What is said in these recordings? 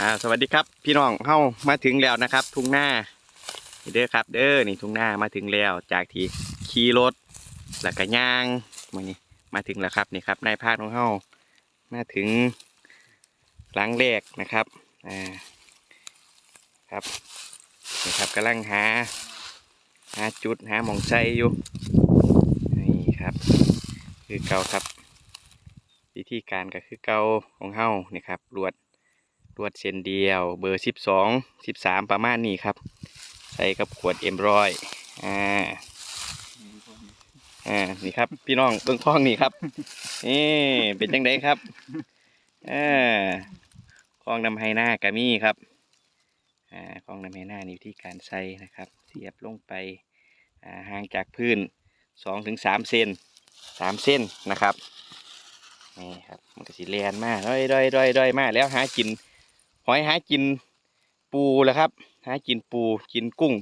อ่าสวัสดีครับ พี่น้องเฮามาถึงแล้วนะครับ ทุ่งหน้าเด้อครับเด้อนี่ทุ่งหน้ามาถึงแล้วจากที่ขี่รถแล้วก็ย่างมานี่มาถึงแล้วครับนี่ครับนายพรานของเฮามาถึงหลังแรกนะครับอ่าครับนี่ครับกำลังหาหาจุดหาหมองใจอยู่นี่ครับคือเก่าครับ วิธีการก็คือเก่าของเฮานี่ครับลวด ลวดเส้นเดียว เบอร์สิบสองสิบสามประมาณนี้ครับ ใส่กับขวดเอ็มรอยอ่าอ่านี่ครับ พี่น้องเบื้องพ้องนี่ครับนี่เป็นจังไดครับอ่าคลองนำไฮหน้ากามี่ครับอ่าคลองนำไฮหน้านี่วิธีการใส่นะครับ เสียบลงไปอ่าห่างจากพื้นสองถึงสามเซนสามเส้นนะครับนี่ครับมันก็สีแลนมากด้อยด้อยด้อยด้อยมากแล้วหากิน หอยหากินปูแล้วครับ หากินปูกินกุ้ง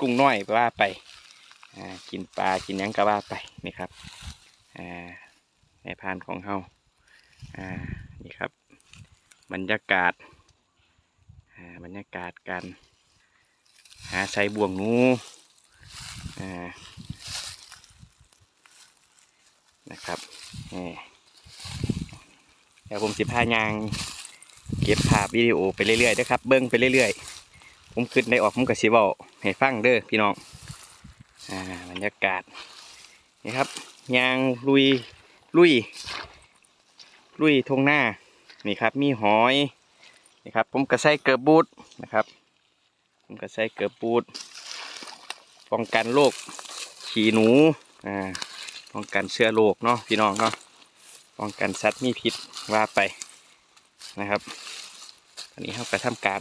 กุ้งน้อยก็ว่าไปกินปลากินยังก็ว่าไปนี่ครับอ่าในพานของเฮาานี่ครับ บรรยากาศาบรรยากาศการหาใส่บ่วงนูนะครับเดี๋ยวผมสิพายาง เก็บภาพวิดีโอไปเรื่อยๆนะครับ เบิ้งไปเรื่อยๆ ผมขึ้นได้ออกผมกับสิเวาให้ฟังเด้อพี่น้องอ่าบรรยากาศนี่ครับยางลุยลุย ลุยทงหน้านี่ครับมีหอยนี่ครับผมก็ใส่เกือบบูทนะครับ ผมก็ใส่เกือบบูทป้องกันโรคฉี่หนูอ่าป้องกันเชื้อโรคเนาะพี่น้องเนาะป้องกันสัตว์มีพิษว่าไป นะครับตอนนี้เราไปทำการ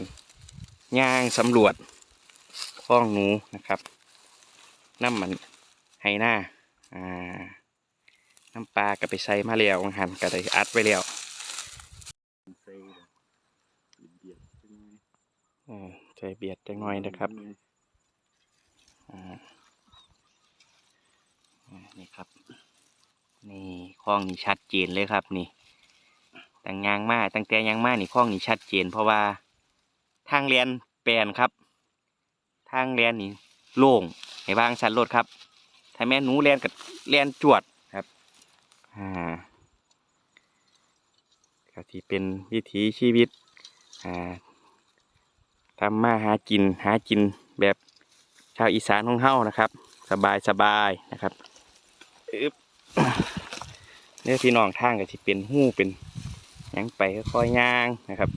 ย่างสำรวจคลองหนูนะครับน้ำมันไฮหน้าอ่าน้ำปลาก็ไปใส่มาแล้วหันก็ได้อัดไว้แล้วใส่เบียดจังหน่อยนะครับนี่ครับ นี่คลองนี่ชัดเจนเลยครับนี่ ต่างยางมาตั้งแต่ยางมานี่ข้องนี่ชัดเจน เพราะว่าทางเรียนแปลนครับ ทางเรียนนี่โล่งให้บางชันรถครับ ถ้าแม่หนูเรียนกับเรียนจวดครับอ่าก็ที่เป็นวิถีชีวิตอ่าทำมาหากินหากินแบบชาวอีสานของเฮานะครับ สบายสบายนะครับอึ๊บเนี่ยพี่น้องทางก็ที่เป็นหู้เป็น ยังไปค่อยๆย่างนะครับ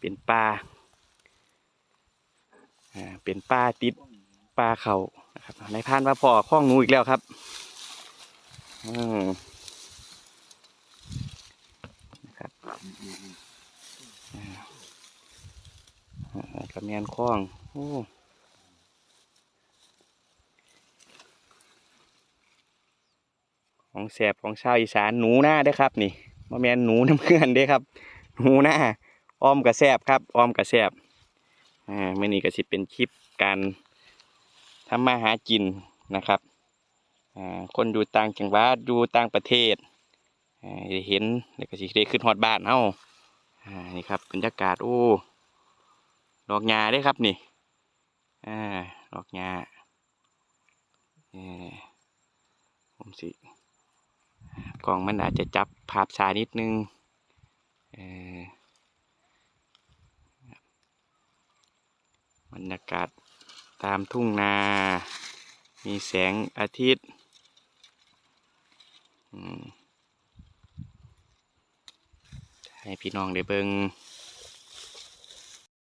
เป็นปลาอ่าเป็นปลาติดปลาเขานะครับในพานว่าพ่อคล้องหนูอีกแล้วครับอืมนะครับอ่ากระเมียนคล้องโอ้ของแสบของชาวอีสานหนูหน้าเด้ครับนี่ มาแมนหนูน้ำเกลือนเด้ครับ หนูหน้าอ้อมกระแซบครับอ้อมกระแซบอ่ามื่อนี้ก็สิเป็นคลิปการทำมาหากินนะครับอ่าคนอยู่ต่างจังหวัดอยู่ต่างประเทศอ่าได้เห็นแล้วก็สิได้ขึ้นฮอดบ้านเฮาอ่านี่ครับบรรยากาศโอ้ดอกหญ้าเด้ครับนี่อ่าดอกหญ้าเอ่ผมสิกล่องมันอาจจะจับ ภาพช้านิดนึงบรรยากาศตามทุ่งนา มีแสงอาทิตย์ให้พี่น้องได้เบิง